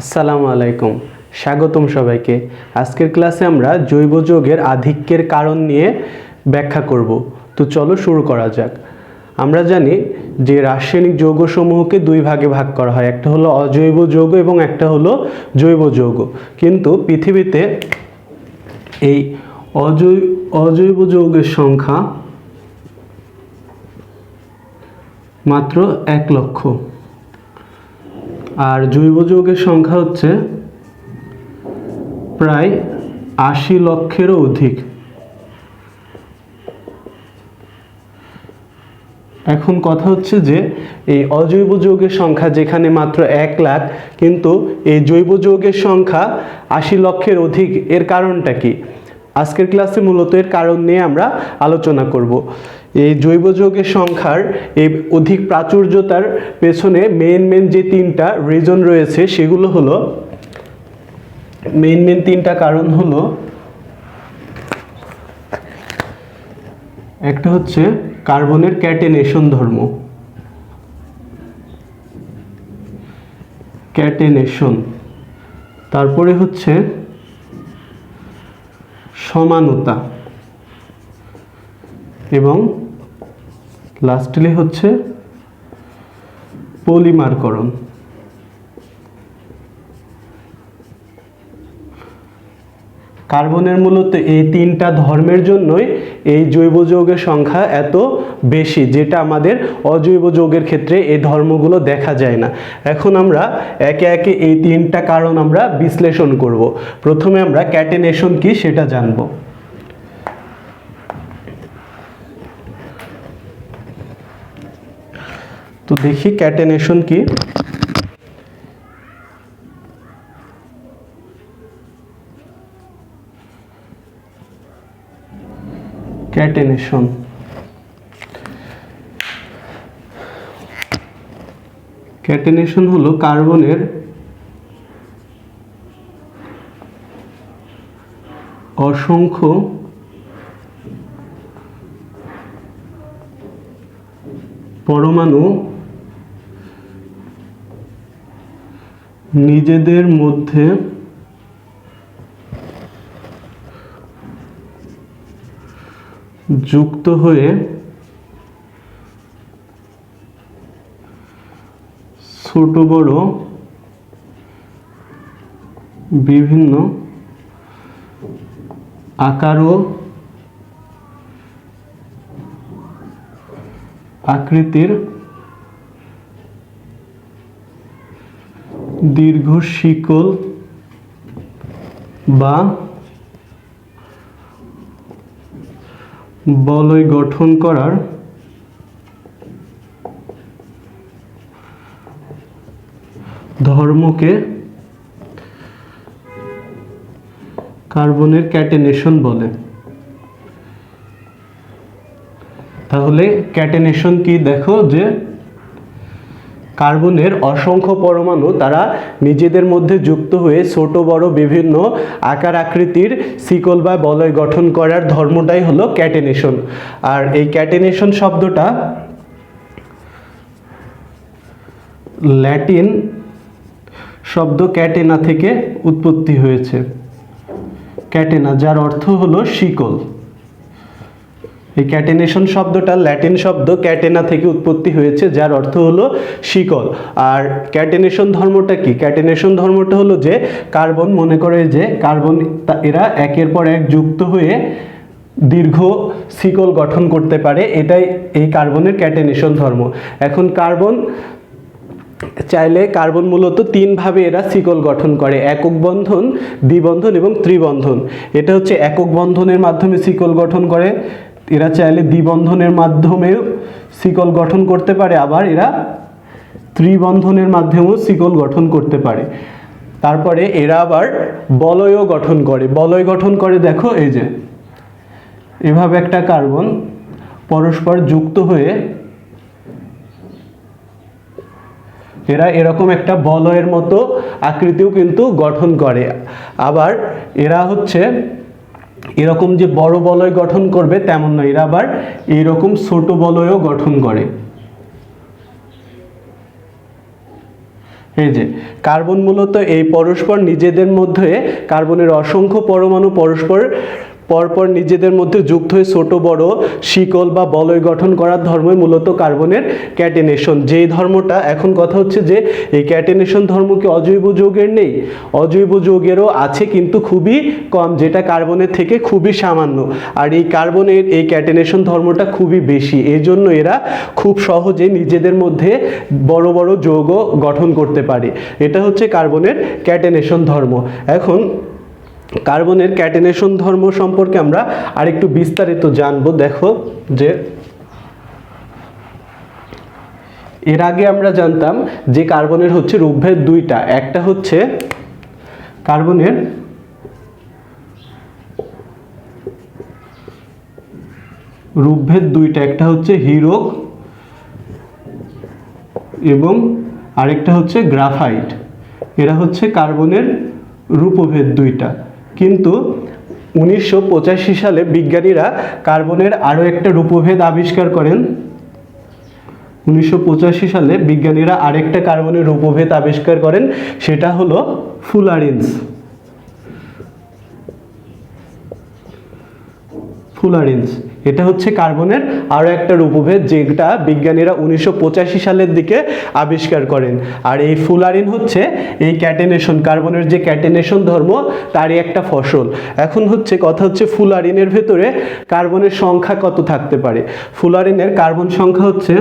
আসসালামু আলাইকুম। স্বাগতম সবাইকে। আজকের ক্লাসে আমরা জৈব যৌগের আধিক্যের কারণ নিয়ে ব্যাখ্যা করব। তো চলো শুরু করা যাক। আমরা জানি যে রাসায়নিক যৌগসমূহকে দুই ভাগে ভাগ করা হয়। একটা হলো অজৈব যৌগ এবং একটা হলো জৈব যৌগ। কিন্তু পৃথিবীতে এই অজৈ, অজৈব যৌগের সংখ্যা মাত্র এক লক্ষ। আর জৈব যৌগের সংখ্যা হচ্ছে প্রায় আশি লক্ষেরও অধিক। এখন কথা হচ্ছে যে, এই অজৈব যৌগের সংখ্যা যেখানে মাত্র এক লাখ, কিন্তু এই জৈব যৌগের সংখ্যা আশি লক্ষের অধিক, এর কারণটা কি? আজকের ক্লাসে মূলত এর কারণ নিয়ে আমরা আলোচনা করব। এই জৈব যৌগের সংখ্যার এই অধিক প্রাচুর্যতার পেছনে মেন মেন যে তিনটা রিজন রয়েছে সেগুলো হলো মেন মেন তিনটা কারণ হলো, একটা হচ্ছে কার্বনের ক্যাটেনেশন ধর্ম। ক্যাটেনেশন। তারপরে হচ্ছে সমানতা। এবং লাস্টলি হচ্ছে পলিমারকরণ। কার্বনের মূলত এই তিনটা ধর্মের জন্যই এই জৈব যৌগের সংখ্যা এত বেশি, যেটা আমাদের অজৈব যৌগের ক্ষেত্রে এই ধর্মগুলো দেখা যায় না। এখন আমরা একে একে এই তিনটা কারণ আমরা বিশ্লেষণ করব। প্রথমে আমরা ক্যাটেনেশন কি সেটা জানব। তো দেখি ক্যাটেনেশন কি? ক্যাটেনেশন ক্যাটেনেশন হলো কার্বনের অসংখ্য পরমাণু নিজেদের মধ্যে যুক্ত হয়ে ছোট বড় বিভিন্ন আকার ও আকৃতির দীর্ঘ শিকল বা বলয় গঠন করার ধর্মকে কার্বনের ক্যাটেনেশন বলে। তাহলে ক্যাটেনেশন কি? দেখো যে কার্বনের অসংখ্য পরমাণু তারা নিজেদের মধ্যে যুক্ত হয়ে ছোট, বড়, বিভিন্ন আকার আকৃতির শিকল বা বলয় গঠন করার ধর্মটাই হলো ক্যাটেনেশন। আর এই ক্যাটেনেশন শব্দটা ল্যাটিন শব্দ ক্যাটেনা থেকে উৎপত্তি হয়েছে। ক্যাটেনা, যার অর্থ হলো শিকল। এই ক্যাটেনেশন শব্দটা ল্যাটিন শব্দ ক্যাটেনা থেকে উৎপত্তি হয়েছে, যার অর্থ হলো শিকল। আর ক্যাটেনেশন ধর্মটা কি? ক্যাটেনেশন ধর্মটা হলো যে কার্বন, মনে করে যে কার্বন এরা একের পর এক যুক্ত হয়ে দীর্ঘ শিকল গঠন করতে পারে, এটাই এই কার্বনের ক্যাটেনেশন ধর্ম। এখন কার্বন চাইলে কার্বন মূলত তিনভাবে এরা শিকল গঠন করে, একক বন্ধন দ্বিবন্ধন এবং ত্রিবন্ধন। এটা হচ্ছে একক বন্ধনের মাধ্যমে শিকল গঠন করে। এরা চাইলে দ্বিবন্ধনের মাধ্যমেও শিকল গঠন করতে পারে, আবার এরা ত্রিবন্ধনের মাধ্যমেও শিকল গঠন করতে পারে। তারপরে এরা আবার বলয়ও গঠন করে। বলয় গঠন করে, দেখো, এই যে, এভাবে একটা কার্বন পরস্পর যুক্ত হয়ে এরা এরকম একটা বলয়ের মতো আকৃতিও কিন্তু গঠন করে। আবার এরা হচ্ছে এরকম যে বড় বলয় গঠন করবে তেমন নয়। এরা আবার এইরকম ছোট বলয়ও গঠন করে। এই যে, কার্বন মূলত এই পরস্পর নিজেদের মধ্যে, কার্বনের অসংখ্য পরমাণু পরস্পর পরপর নিজেদের মধ্যে যুক্ত হয়ে ছোট, বড়, শিকল বা বলয় গঠন করার ধর্মই মূলত কার্বনের ক্যাটেনেশন। যেই ধর্মটা, এখন কথা হচ্ছে যে, এই ক্যাটেনেশন ধর্ম কি অজৈব যৌগের নেই? অজৈব যৌগেরও আছে কিন্তু খুবই কম, যেটা কার্বনের থেকে খুবই সামান্য। আর এই কার্বনের, এই ক্যাটেনেশন ধর্মটা খুবই বেশি। এই জন্য এরা খুব সহজে নিজেদের মধ্যে বড় বড় যৌগ গঠন করতে পারে। এটা হচ্ছে কার্বনের ক্যাটেনেশন ধর্ম। এখন কার্বনের ক্যাটেনেশন ধর্ম সম্পর্কে আমরা আরেকটু বিস্তারিত জানব। দেখো যে এর আগে আমরা জানতাম যে কার্বনের হচ্ছে রূপভেদ দুইটা। একটা হচ্ছে কার্বনের রূপভেদ দুইটা, একটা হচ্ছে হিরোক এবং আরেকটা হচ্ছে গ্রাফাইট। এরা হচ্ছে কার্বনের রূপভেদ দুইটা। কিন্তু উনিশশো পঁচাশি সালে বিজ্ঞানীরা কার্বনের আরও একটা রূপভেদ আবিষ্কার করেন। উনিশশো পঁচাশি সালে বিজ্ঞানীরা আরেকটা কার্বনের রূপভেদ আবিষ্কার করেন, সেটা হলো ফুলারিন্স। ফুলারিন্স। এটা হচ্ছে কার্বনের আরও একটা রূপভেদ যেটা বিজ্ঞানীরা উনিশশো পঁচাশি সালের দিকে আবিষ্কার করেন। আর এই ফুলারিন হচ্ছে এই ক্যাটেনেশন, কার্বনের যে ক্যাটেনেশন ধর্ম, তারই একটা ফসল। এখন হচ্ছে কথা হচ্ছে ফুলারিনের ভেতরে কার্বনের সংখ্যা কত থাকতে পারে? ফুলারিনের কার্বন সংখ্যা হচ্ছে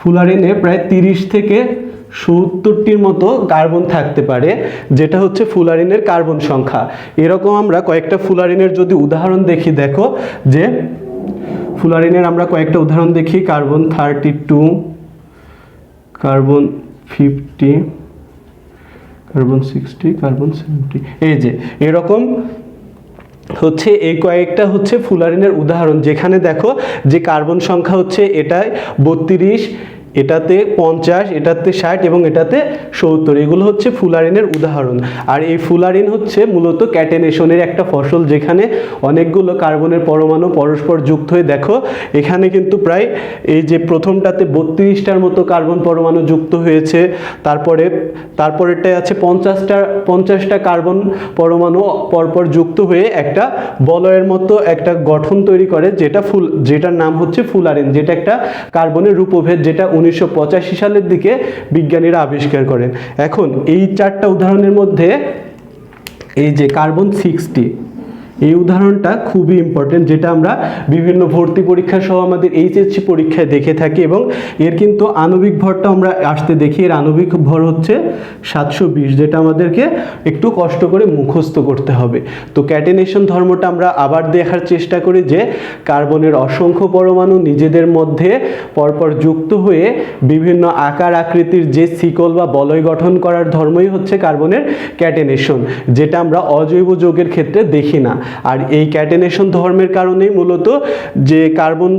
ফুলারিনে প্রায় তিরিশ থেকে সত্তরটির মতো কার্বন থাকতে পারে, যেটা হচ্ছে ফুলারিনের কার্বন সংখ্যা। এরকম আমরা কয়েকটা ফুলারিনের যদি উদাহরণ দেখি, দেখো যে ফুলারিনের আমরা কয়েকটা উদাহরণ দেখি, carbon thirty two, carbon fifty, carbon sixty, carbon seventy. এই যে, এরকম হচ্ছে এই কয়েকটা হচ্ছে ফুলারিনের উদাহরণ, যেখানে দেখো যে কার্বন সংখ্যা হচ্ছে এটায় বত্রিশ এটাতে পঞ্চাশ, এটাতে ষাট এবং এটাতে সত্তর। এগুলো হচ্ছে ফুলারিনের উদাহরণ। আর এই ফুলারিন হচ্ছে মূলত ক্যাটেনেশনের একটা ফসল যেখানে অনেকগুলো কার্বনের পরমাণু পরস্পর যুক্ত হয়ে, দেখো, এখানে কিন্তু প্রায় এই যে প্রথমটাতে বত্রিশটার মতো কার্বন পরমাণু যুক্ত হয়েছে, তারপরে, তারপরেরটায় আছে পঞ্চাশটা পঞ্চাশটা কার্বন পরমাণু পরপর যুক্ত হয়ে একটা বলয়ের মতো একটা গঠন তৈরি করে, যেটা ফুল, যেটার নাম হচ্ছে ফুলারিন, যেটা একটা কার্বনের রূপভেদ, যেটা উনিশশো পঁচাশি সালের দিকে বিজ্ঞানীরা আবিষ্কার করেন। এখন এই চারটা উদাহরণের মধ্যে এই যে কার্বন সিক্সটি এই উদাহরণটা খুবই ইম্পর্টেন্ট যেটা আমরা বিভিন্ন ভর্তি পরীক্ষা সহ আমাদের এইচএসসি পরীক্ষায় দেখে থাকি এবং এর কিন্তু আণবিক ভরটা আমরা আসতে দেখি। এর আণবিক ভর হচ্ছে সাতশো বিশ, যেটা আমাদেরকে একটু কষ্ট করে মুখস্থ করতে হবে। তো ক্যাটেনেশন ধর্মটা আমরা আবার দেখার চেষ্টা করি যে কার্বনের অসংখ্য পরমাণু নিজেদের মধ্যে পরপর যুক্ত হয়ে বিভিন্ন আকার আকৃতির যে শিকল বা বলয় গঠন করার ধর্মই হচ্ছে কার্বনের ক্যাটেনেশন, যেটা আমরা অজৈব যোগের ক্ষেত্রে দেখি না। আর এই ক্যাটেনেশন ধর্মের কারণেই মূলত যে কার্বন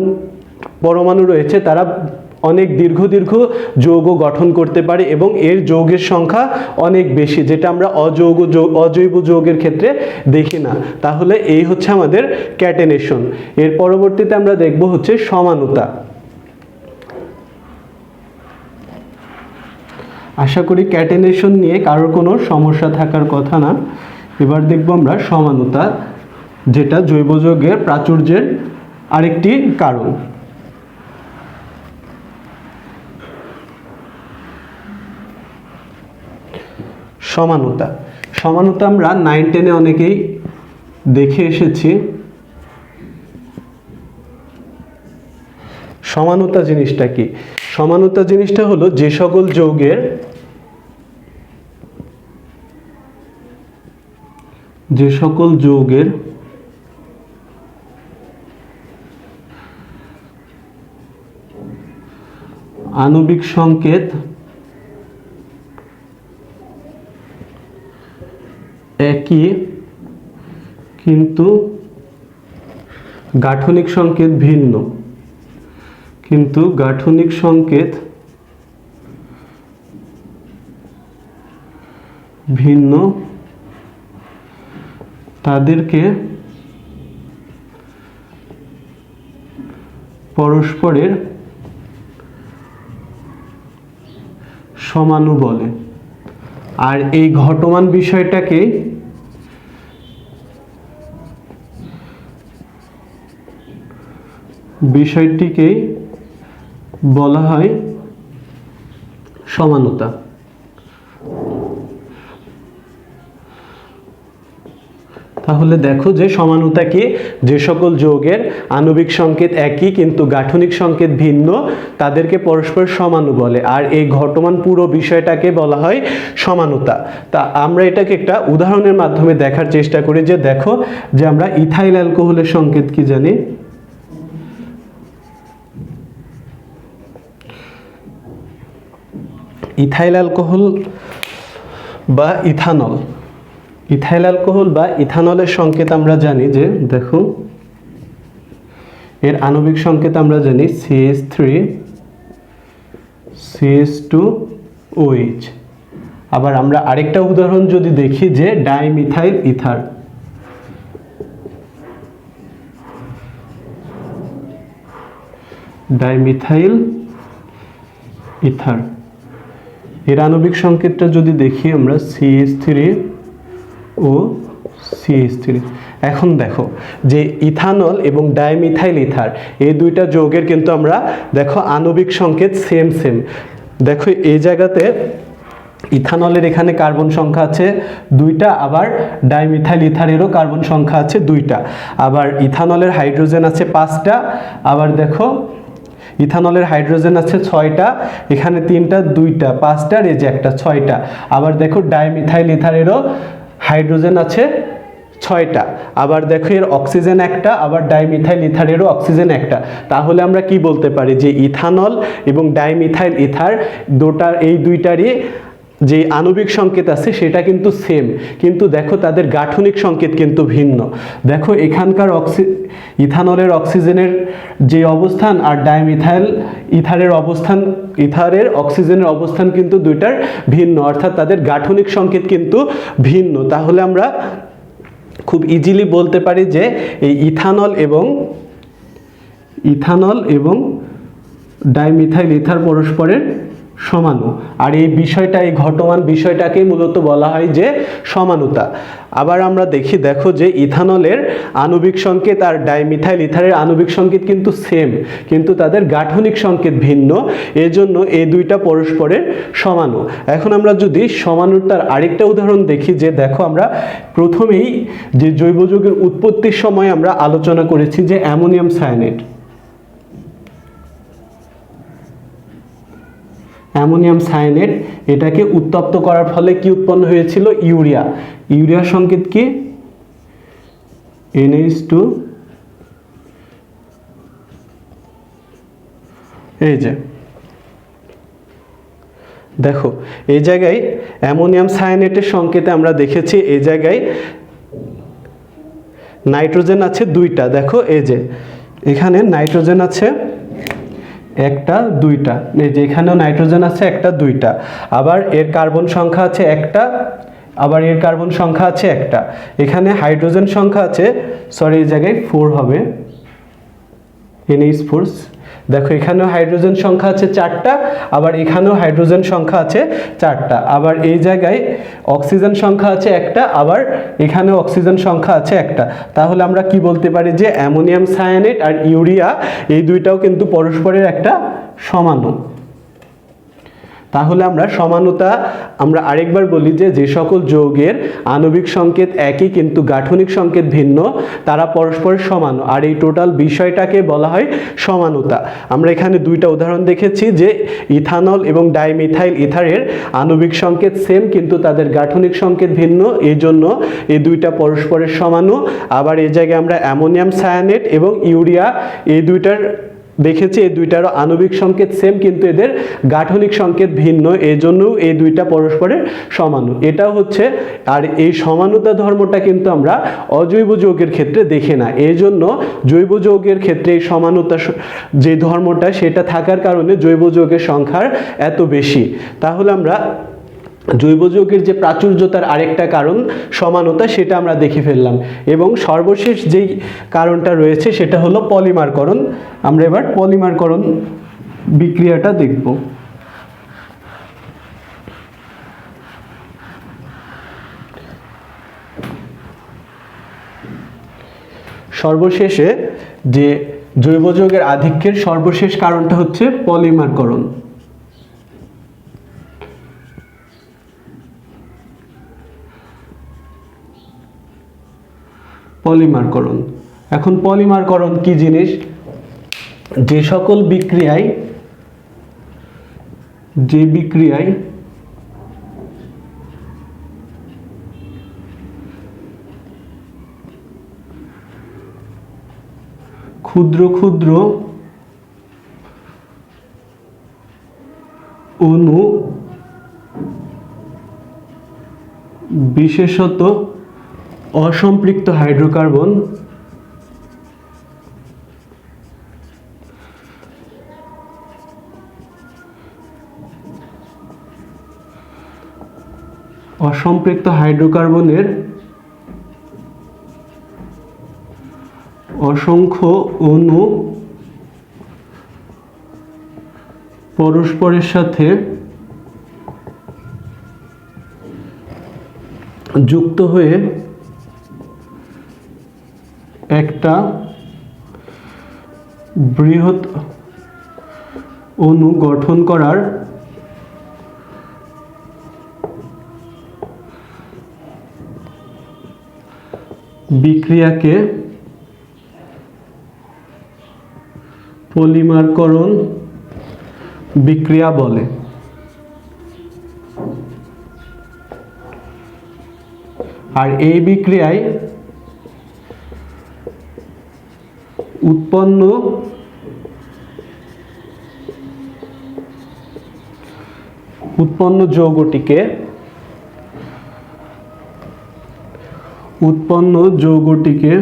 পরমাণু রয়েছে, তারা অনেক দীর্ঘ দীর্ঘ যৌগ গঠন করতে পারে এবং এর যৌগের সংখ্যা অনেক বেশি, যেটা আমরা অযৌগ অজৈব যৌগের ক্ষেত্রে দেখি না। তাহলে এই হচ্ছে আমাদের ক্যাটেনেশন এর পরবর্তীতে আমরা দেখব হচ্ছে সমানতা। আশা করি ক্যাটেনেশন নিয়ে কারোর কোনো সমস্যা থাকার কথা না। এবার দেখব আমরা সমানতা যেটা জৈব যৌগের প্রাচুর্যের আরেকটি কারণ। সমানতা। সমানতা আমরা নাইন টেনে অনেকেই দেখে এসেছি। সমানতা জিনিসটা কি? সমানতা জিনিসটা হলো যে সকল যৌগের যে সকল যৌগের আণবিক সংকেত একই কিন্তু গাঠনিক সংকেত ভিন্ন। কিন্তু গাঠনিক সংকেত ভিন্ন। তাদেরকে পরস্পরের সমানু বলে। আর এই ঘটমান বিষয়টাকে বিষয়টিকেই বলা হয় সমানতা। তাহলে দেখো যে সমানতা কি? যে সকল যৌগের আণবিক সংকেত একই, কিন্তু গাঠনিক সংকেত ভিন্ন, তাদেরকে পরস্পর সমানু বলে। আর এই ঘটমান পুরো বিষয়টাকে বলা হয় সমানতা। তা আমরা এটাকে একটা উদাহরণের মাধ্যমে দেখার চেষ্টা করি যে দেখো যে আমরা ইথাইল অ্যালকোহলের সংকেত কি জানি? ইথাইল অ্যালকোহল বা ইথানল। ইথাইল অ্যালকোহল বা ইথানলের সংকেত আমরা জানি যে, দেখো, এর আণবিক সংকেত আমরা জানি CS three CS two OH আবার আমরা আরেকটা উদাহরণ যদি দেখি যে, ডাইমিথাইল ইথার। Dimethyl ether. এর আণবিক সংকেতটা যদি দেখি আমরা CS three O CS three এখন দেখো যে ইথানল এবং ডাইমিথাইল ইথার, এই দুইটা যৌগের কিন্তু আমরা দেখো আণবিক সংকেত সেম সেম দেখো এই জায়গাতে ইথানলের এখানে কার্বন সংখ্যা আছে দুইটা, আবার ডাইমিথাইল ইথারেরও কার্বন সংখ্যা আছে দুইটা। আবার ইথানলের হাইড্রোজেন আছে পাঁচটা, আবার দেখো ইথানলের হাইড্রোজেন আছে ছয়টা, এখানে তিনটা, দুইটা, পাঁচটা যে একটা, ছয়টা। আবার দেখো ডাইমিথাইল ইথারেরও হাইড্রোজেন আছে ছয়টা। আবার দেখো এর অক্সিজেন একটা, আবার ডাইমিথাইল ইথারেরও অক্সিজেন একটা। তাহলে আমরা কি বলতে পারি? যে ইথানল এবং ডাইমিথাইল ইথার দুটার, এই দুইটারই যে আণবিক সংকেত আছে, সেটা কিন্তু সেম কিন্তু দেখো, তাদের গাঠনিক সংকেত কিন্তু ভিন্ন। দেখো, এখানকার অক্সি, ইথানলের অক্সিজেনের যে অবস্থান আর ডাইমিথাইল, ইথারের অবস্থান, ইথারের অক্সিজেনের অবস্থান কিন্তু দুইটার ভিন্ন। অর্থাৎ তাদের গাঠনিক সংকেত কিন্তু ভিন্ন। তাহলে আমরা খুব ইজিলি বলতে পারি যে, এই ইথানল এবং ইথানল এবং ডাইমিথাইল, ইথার পরস্পরের সমানু। আর এই বিষয়টা, এই ঘটমান বিষয়টাকে মূলত বলা হয় যে সমানুতা। আবার আমরা দেখি, দেখো যে ইথানলের আণবিক সংকেত আর ডাইমিথাইল ইথারের আণবিক সংকেত কিন্তু সেম কিন্তু তাদের গাঠনিক সংকেত ভিন্ন। এজন্য এই দুইটা পরস্পরের সমানু। এখন আমরা যদি সমানুতার আরেকটা উদাহরণ দেখি যে, দেখো আমরা প্রথমেই যে জৈব যৌগের উৎপত্তির সময় আমরা আলোচনা করেছি যে অ্যামোনিয়াম সায়ানেট। অ্যামোনিয়াম সায়ানেট এটাকে উত্তপ্ত করার ফলে কি উৎপন্ন হয়েছিল? ইউরিয়া। ইউরিয়ার সংকেত কি? এনএইচ টু এই যে। দেখো, এই জায়গায় অ্যামোনিয়াম সায়ানেটের সংকেতে আমরা দেখেছি, এই জায়গায় নাইট্রোজেন আছে দুইটা। দেখো, এই যে, এখানে নাইট্রোজেন আছে একটা, দুইটা। এই যে এখানেও নাইট্রোজেন আছে, একটা, দুইটা। আবার এর কার্বন সংখ্যা আছে একটা, আবার এর কার্বন সংখ্যা আছে একটা। এখানে হাইড্রোজেন সংখ্যা আছে, সরি, এই জায়গায় ফোর হবে। এনএইচ ফোর দেখো, এখানেও হাইড্রোজেন সংখ্যা আছে চারটা, আবার এখানেও হাইড্রোজেন সংখ্যা আছে চারটা। আবার এই জায়গায় অক্সিজেন সংখ্যা আছে একটা, আবার এখানেও অক্সিজেন সংখ্যা আছে একটা। তাহলে আমরা কি বলতে পারি যে অ্যামোনিয়াম সায়ানেট আর ইউরিয়া, এই দুইটাও কিন্তু পরস্পরের একটা সমানু তাহলে আমরা সমানতা, আমরা আরেকবার বলি যে যে সকল যৌগের আণবিক সংকেত একই কিন্তু গাঠনিক সংকেত ভিন্ন, তারা পরস্পর সমান। আর এই টোটাল বিষয়টাকে বলা হয় সমানতা। আমরা এখানে দুইটা উদাহরণ দেখেছি যে ইথানল এবং ডাইমিথাইল ইথারের আণবিক সংকেত সেম কিন্তু তাদের গাঠনিক সংকেত ভিন্ন এই জন্য এই দুইটা পরস্পরের সমানু আবার এই জায়গায় আমরা অ্যামোনিয়াম সায়ানেট এবং ইউরিয়া, এই দুইটার দেখেছি, এই দুইটারও আণবিক সংকেত সেম কিন্তু এদের গাঠনিক সংকেত ভিন্ন। এই জন্যও এই দুইটা পরস্পরের সমানু। এটা হচ্ছে, আর এই সমানুতা ধর্মটা কিন্তু আমরা অজৈব যৌগের ক্ষেত্রে দেখি না। এই জন্য জৈব যৌগের ক্ষেত্রে এই সমানুতা যে ধর্মটা, সেটা থাকার কারণে জৈব যৌগের সংখ্যার এত বেশি। তাহলে আমরা জৈব যৌগের যে প্রাচুর্যতার আরেকটা কারণ, সমানতা সেটা আমরা দেখে ফেললাম। এবং সর্বশেষ যেই কারণটা রয়েছে সেটা হলো পলিমারকরণ। আমরা এবার পলিমারকরণ বিক্রিয়াটা দেখব। সর্বশেষে যে জৈব যৌগের আধিক্যের সর্বশেষ কারণটা হচ্ছে পলিমারকরণ। পলিমারকরণ। এখন পলিমারকরণ কি জিনিস? যে সকল বিক্রিয়ায় যে বিক্রিয়ায় ক্ষুদ্র ক্ষুদ্র অণু বিশেষত অসম্পৃক্ত হাইড্রোকার্বন। অসম্পৃক্ত হাইড্রোকার্বনের অসংখ্য অণু পরস্পরের সাথে যুক্ত হয়ে বৃহৎ অণু গঠন করার বিক্রিয়াকে পলিমারকরণ বিক্রিয়া বলে। আর এই বিক্রিয়ায় উৎপন্ন উৎপন্ন যৌগটিকে উৎপন্ন যৌগটিকে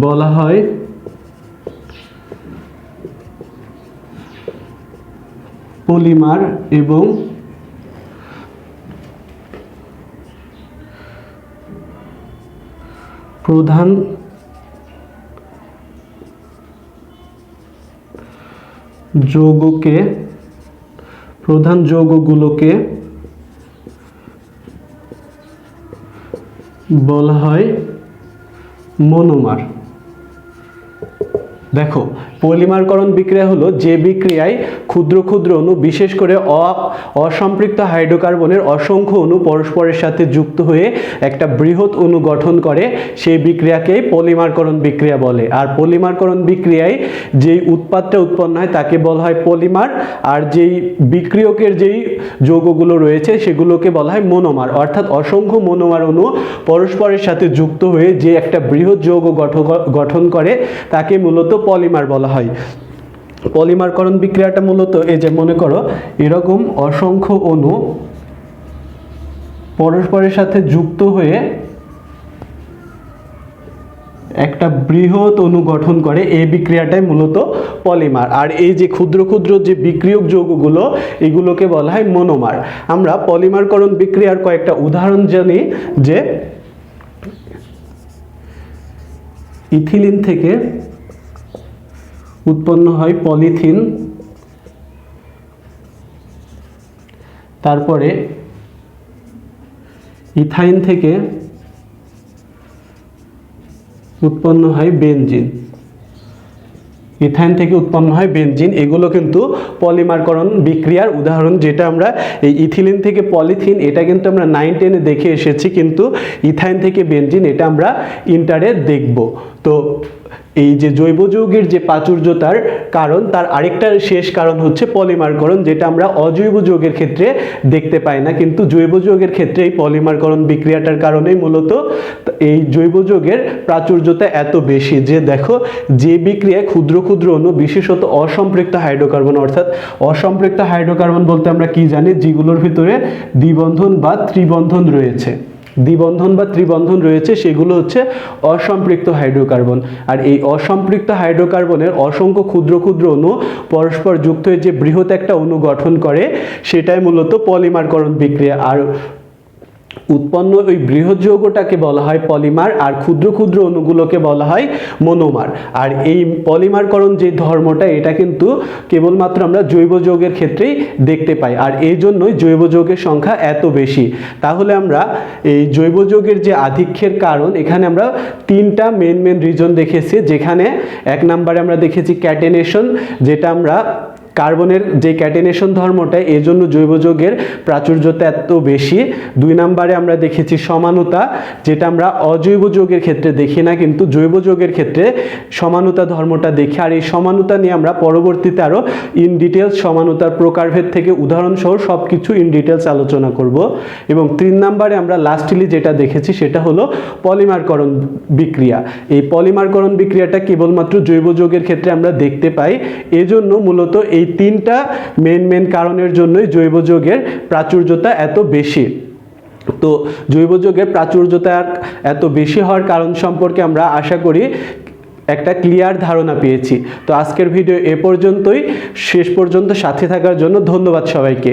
বলা হয় পলিমার এবং প্রধান যৌগকে প্রধান যৌগগুলোকে বলা হয় মনোমার। দেখো পলিমারকরণ বিক্রিয়া হলো যে বিক্রিয়ায় ক্ষুদ্র ক্ষুদ্র অণু, বিশেষ করে অসম্পৃক্ত হাইড্রোকার্বনের অসংখ্য অণু পরস্পরের সাথে যুক্ত হয়ে একটা বৃহৎ অণু গঠন করে, সেই বিক্রিয়াকেই পলিমারকরণ বিক্রিয়া বলে। আর পলিমারকরণ বিক্রিয়ায় যেই উৎপাদটা উৎপন্ন হয় তাকে বলা হয় পলিমার, আর যেই বিক্রিয়কের যেই যৌগগুলো রয়েছে সেগুলোকে বলা হয় মনোমার। অর্থাৎ অসংখ্য মনোমার অণু পরস্পরের সাথে যুক্ত হয়ে যে একটা বৃহৎ যৌগ গঠন করে, তাকে মূলত পলিমার বলা হয়। পলিমারকরণ বিক্রিয়াটা মূলত এই যে মনে করো, এরকম অসংখ্য অণু পরস্পরের সাথে যুক্ত হয়ে একটা বৃহৎ অণু গঠন করে, এই বিক্রিয়াটাই মূলত পলিমার। আর এই যে ক্ষুদ্র ক্ষুদ্র যে বিক্রিয়ক যৌগগুলো, এগুলোকে বলা হয় মনোমার। আমরা পলিমারকরণ বিক্রিয়ার কয়েকটা উদাহরণ জানি যে ইথিলিন থেকে উৎপন্ন হয় পলিথিন। তারপরে ইথাইন থেকে উৎপন্ন হয় বেনজিন। ইথাইন থেকে উৎপন্ন হয় বেনজিন। এগুলো কিন্তু পলিমারকরণ বিক্রিয়ার উদাহরণ, যেটা আমরা এই ইথিলিন থেকে পলিথিন, এটা কিন্তু আমরা নাইন টেনে দেখে এসেছি, কিন্তু ইথাইন থেকে বেনজিন, এটা আমরা ইন্টারে দেখব। তো এই যে জৈব যৌগের যে প্রাচুর্যতার কারণ, তার আরেকটা শেষ কারণ হচ্ছে পলিমারকরণ, যেটা আমরা অজৈব যৌগের ক্ষেত্রে দেখতে পাই না। কিন্তু জৈব যৌগের ক্ষেত্রে এই পলিমারকরণ বিক্রিয়াটার কারণেই মূলত এই জৈব যৌগের প্রাচুর্যতা এত বেশি যে দেখো, যে বিক্রিয়ায় ক্ষুদ্র ক্ষুদ্র অণু, বিশেষত অসম্পৃক্ত হাইড্রোকার্বন, অর্থাৎ অসম্পৃক্ত হাইড্রোকার্বন বলতে আমরা কি জানি? যেগুলোর ভিতরে দ্বিবন্ধন বা ত্রিবন্ধন রয়েছে। দ্বিবন্ধন বা ত্রিবন্ধন রয়েছে, সেগুলো হচ্ছে অসম্পৃক্ত হাইড্রোকার্বন। আর এই অসম্পৃক্ত হাইড্রোকার্বনের অসংখ্য ক্ষুদ্র ক্ষুদ্র অণু পরস্পর যুক্ত হয়ে যে বৃহৎ একটা অণু গঠন করে, সেটাই মূলত পলিমারকরণ বিক্রিয়া। আর উৎপন্ন ওই বৃহৎ যৌগটাকে বলা হয় পলিমার আর ক্ষুদ্র ক্ষুদ্র অণুগুলোকে বলা হয় মনোমার। আর এই পলিমারকরণ যে ধর্মটা, এটা কিন্তু কেবলমাত্র আমরা জৈব যৌগের ক্ষেত্রেই দেখতে পাই। আর এই জন্যই জৈব যৌগের সংখ্যা এত বেশি। তাহলে আমরা এই জৈব যৌগের যে আধিক্যের কারণ, এখানে আমরা তিনটা মেন মেন রিজন দেখেছি। যেখানে এক নম্বরে আমরা দেখেছি ক্যাটেনেশন যেটা আমরা কার্বনের যে ক্যাটেনেশন ধর্মটা এই জৈব যৌগের প্রাচুর্যতা এত বেশি। দুই নম্বরে আমরা দেখেছি সমানতা, যেটা আমরা অজৈব যৌগের ক্ষেত্রে দেখি না, কিন্তু জৈব যৌগের ক্ষেত্রে সমানতা ধর্মটা দেখি। আর এই সমানতা নিয়ে আমরা পরবর্তীতে আরও ইন ডিটেলস সমানতার প্রকারভেদ থেকে উদাহরণসহ সব কিছু ইন ডিটেলস আলোচনা করব। এবং তিন নম্বরে আমরা লাস্টলি যেটা দেখেছি, সেটা হলো পলিমারকরণ বিক্রিয়া। এই পলিমারকরণ বিক্রিয়াটা কেবলমাত্র জৈব যৌগের ক্ষেত্রে আমরা দেখতে পাই। এজন্য মূলত এই তিনটা মেন মেন কারণের জন্যই জৈব যৌগের প্রাচুর্যতা এত বেশি। তো জৈব যৌগের প্রাচুর্যতা এত বেশি হওয়ার কারণ সম্পর্কে আমরা আশা করি একটা ক্লিয়ার ধারণা পেয়েছি। তো আজকের ভিডিও এ পর্যন্তই। শেষ পর্যন্ত সাথে থাকার জন্য ধন্যবাদ সবাইকে।